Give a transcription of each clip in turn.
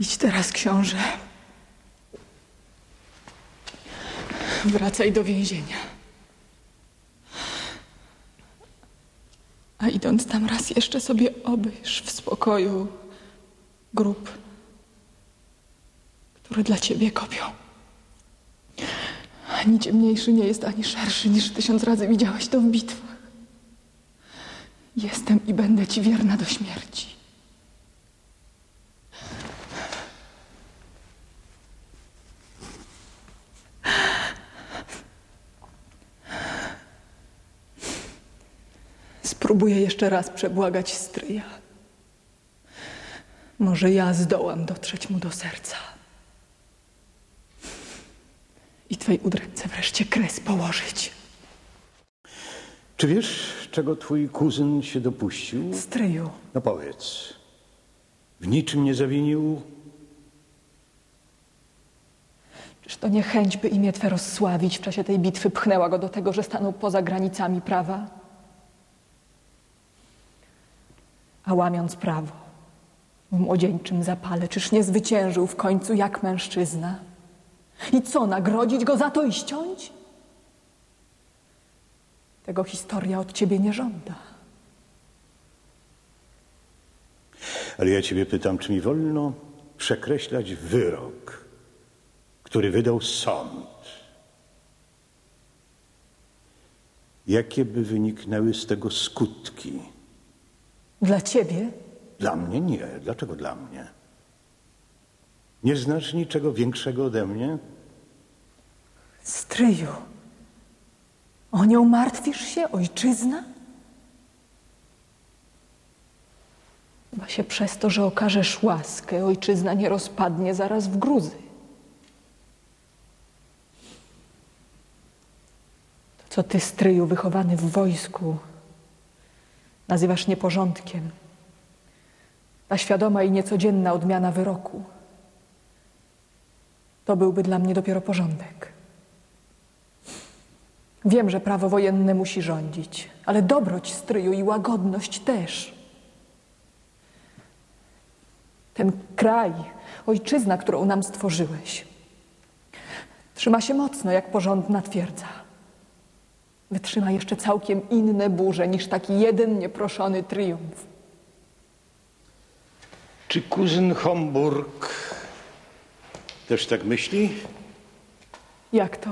Idź teraz, książę. Wracaj do więzienia. A idąc tam raz jeszcze sobie obejrz w spokoju grób, który dla ciebie kopią. Ani ciemniejszy nie jest, ani szerszy niż tysiąc razy widziałeś to w bitwach. Jestem i będę ci wierna do śmierci. Spróbuję jeszcze raz przebłagać stryja. Może ja zdołam dotrzeć mu do serca. I twej udręce wreszcie kres położyć. Czy wiesz, czego twój kuzyn się dopuścił? Stryju, No powiedz. W niczym nie zawinił? czyż to nie chęć, by imię Twe rozsławić w czasie tej bitwy pchnęła go do tego, że stanął poza granicami prawa? A łamiąc prawo, w młodzieńczym zapale, czyż nie zwyciężył w końcu jak mężczyzna? I co, nagrodzić go za to i ściąć? Tego historia od Ciebie nie żąda. Ale ja ciebie pytam, czy mi wolno przekreślać wyrok, który wydał sąd? Jakie by wyniknęły z tego skutki? Dla Ciebie Dla mnie nie. Dlaczego dla mnie? Nie znasz niczego większego ode mnie? Stryju, o nią martwisz się, ojczyzna? Chyba się przez to, że okażesz łaskę, ojczyzna nie rozpadnie zaraz w gruzy. To, co ty, stryju, wychowany w wojsku, nazywasz nieporządkiem, ta świadoma i niecodzienna odmiana wyroku, to byłby dla mnie dopiero porządek. Wiem, że prawo wojenne musi rządzić, ale dobroć stryju i łagodność też. Ten kraj, ojczyzna, którą nam stworzyłeś, trzyma się mocno jak porządna twierdza. Wytrzyma jeszcze całkiem inne burze niż taki jeden nieproszony triumf. Czy kuzyn Homburg też tak myśli? Jak to?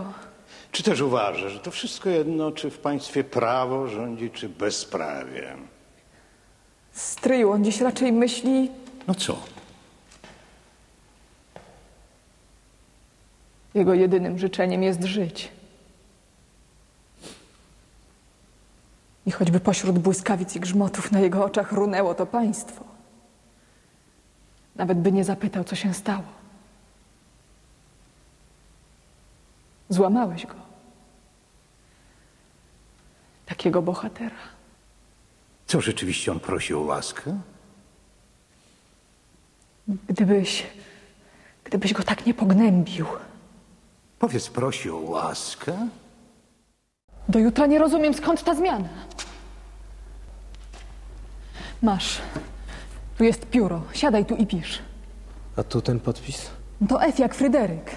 Czy też uważa, że to wszystko jedno, czy w państwie prawo rządzi, czy bezprawie? Stryju, on dziś raczej myśli, No co? jego jedynym życzeniem jest żyć. I choćby pośród błyskawic i grzmotów na jego oczach runęło to państwo, nawet by nie zapytał, co się stało. Złamałeś go. Takiego bohatera. Co rzeczywiście on prosi o łaskę? Gdybyś, gdybyś go tak nie pognębił. Powiedz, prosi o łaskę? Do jutra nie rozumiem, skąd ta zmiana. Masz. Tu jest pióro. Siadaj tu i pisz. A tu ten podpis? To F jak Fryderyk.